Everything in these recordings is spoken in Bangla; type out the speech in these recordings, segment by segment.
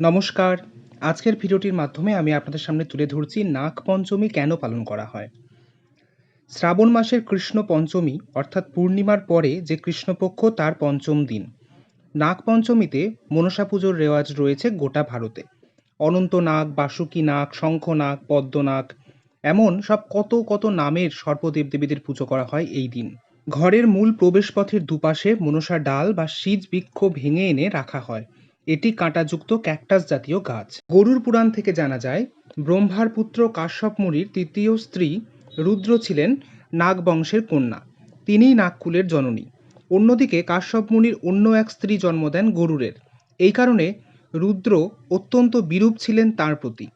নমস্কার। আজকের ভিডিওটির মাধ্যমে আমি আপনাদের সামনে তুলে ধরছি নাগ পঞ্চমী কেন পালন করা হয়। শ্রাবণ মাসের কৃষ্ণ পঞ্চমী, অর্থাৎ পূর্ণিমার পরে যে কৃষ্ণপক্ষ তার পঞ্চম দিন। নাগ পঞ্চমীতে মনসা পুজোর রেওয়াজ রয়েছে গোটা ভারতে। অনন্ত নাগ, বাসুকী নাগ শঙ্খনাগ পদ্মনাগ এমন সব কত কত নামের সর্পদেব দেবীদের পুজো করা হয় এই দিন। ঘরের মূল প্রবেশপথের দুপাশে মনসা ডাল বা সিজ বৃক্ষ ভেঙে এনে রাখা হয়। এটি কাঁটাযুক্ত ক্যাকটাস জাতীয় গাছ। গরুর পুরাণ থেকে জানা যায়, ব্রহ্মার পুত্র কাশ্যপ মুনির তৃতীয় স্ত্রী রুদ্র ছিলেন নাগ বংশের কন্যা। তিনিই নাগকুলের জননী। অন্যদিকে কাশ্যপ মুনির অন্য এক স্ত্রী জন্ম দেন গরুরের। এই কারণে রুদ্র অত্যন্ত বিরূপ ছিলেন তার প্রতি।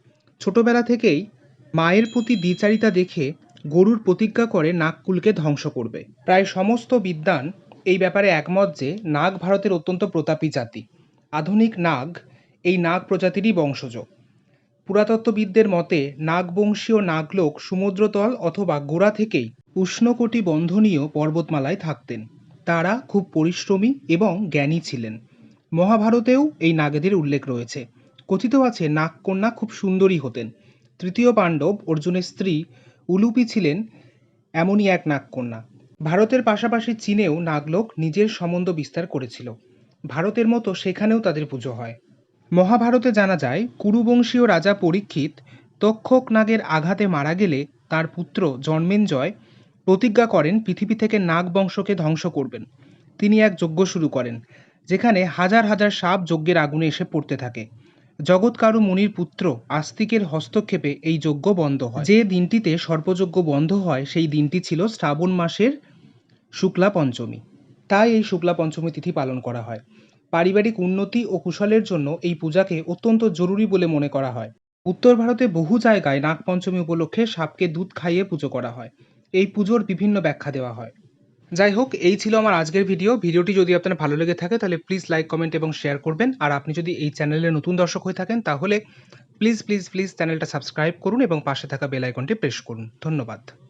ছোটবেলা থেকেই মায়ের প্রতি দ্বিচারিতা দেখে গরুর প্রতিজ্ঞা করে নাগকুলকে ধ্বংস করবে। প্রায় সমস্ত বিদ্বান এই ব্যাপারে একমত যে, নাগ ভারতের অত্যন্ত প্রতাপী জাতি। আধুনিক নাগ, এই নাগ প্রজাতিরই বংশজ। পুরাতত্ত্ববিদদের মতে, নাগবংশীয় নাগলোক সমুদ্রতল অথবা গোড়া থেকেই উষ্ণকটি বন্ধনীয় পর্বতমালায় থাকতেন। তারা খুব পরিশ্রমী এবং জ্ঞানী ছিলেন। মহাভারতেও এই নাগেদের উল্লেখ রয়েছে। কথিত আছে, নাগকন্যা খুব সুন্দরী হতেন। তৃতীয় পাণ্ডব অর্জুনের স্ত্রী উলুপি ছিলেন এমনই এক নাগকন্যা। ভারতের পাশাপাশি চীনেও নাগলোক নিজের সম্বন্ধ বিস্তার করেছিল। ভারতের মতো সেখানেও তাদের পুজো হয়। মহাভারতে জানা যায়, কুরুবংশীয় রাজা পরীক্ষিত তক্ষক নাগের আঘাতে মারা গেলে তার পুত্র জন্মেঞ্জয় প্রতিজ্ঞা করেন পৃথিবী থেকে নাগ বংশকে ধ্বংস করবেন। তিনি এক যজ্ঞ শুরু করেন, যেখানে হাজার হাজার সাপ যজ্ঞের আগুনে এসে পড়তে থাকে। জগৎকারু মুনির পুত্র আস্তিকের হস্তক্ষেপে এই যজ্ঞ বন্ধ হয়। যে দিনটিতে সর্পযজ্ঞ বন্ধ হয়, সেই দিনটি ছিল শ্রাবণ মাসের শুক্লা পঞ্চমী। তাই এই শুক্লা পঞ্চমী তিথি পালন করা হয়। পারিবারিক উন্নতি ও কুশলের জন্য এই পূজাকে অত্যন্ত জরুরি বলে মনে করা হয়। উত্তর ভারতে বহু জায়গায় নাগপঞ্চমী উপলক্ষে সাপকে দুধ খাইয়ে পুজো করা হয়। এই পুজোর বিভিন্ন ব্যাখ্যা দেওয়া হয়। যাই হোক, এই ছিল আমার আজকের ভিডিও। ভিডিওটি যদি আপনার ভালো লেগে থাকে, তাহলে প্লিজ লাইক কমেন্ট এবং শেয়ার করবেন। আর আপনি যদি এই চ্যানেলে নতুন দর্শক হয়ে থাকেন, তাহলে প্লিজ প্লিজ প্লিজ চ্যানেলটা সাবস্ক্রাইব করুন এবং পাশে থাকা বেল আইকনটি প্রেস করুন। ধন্যবাদ।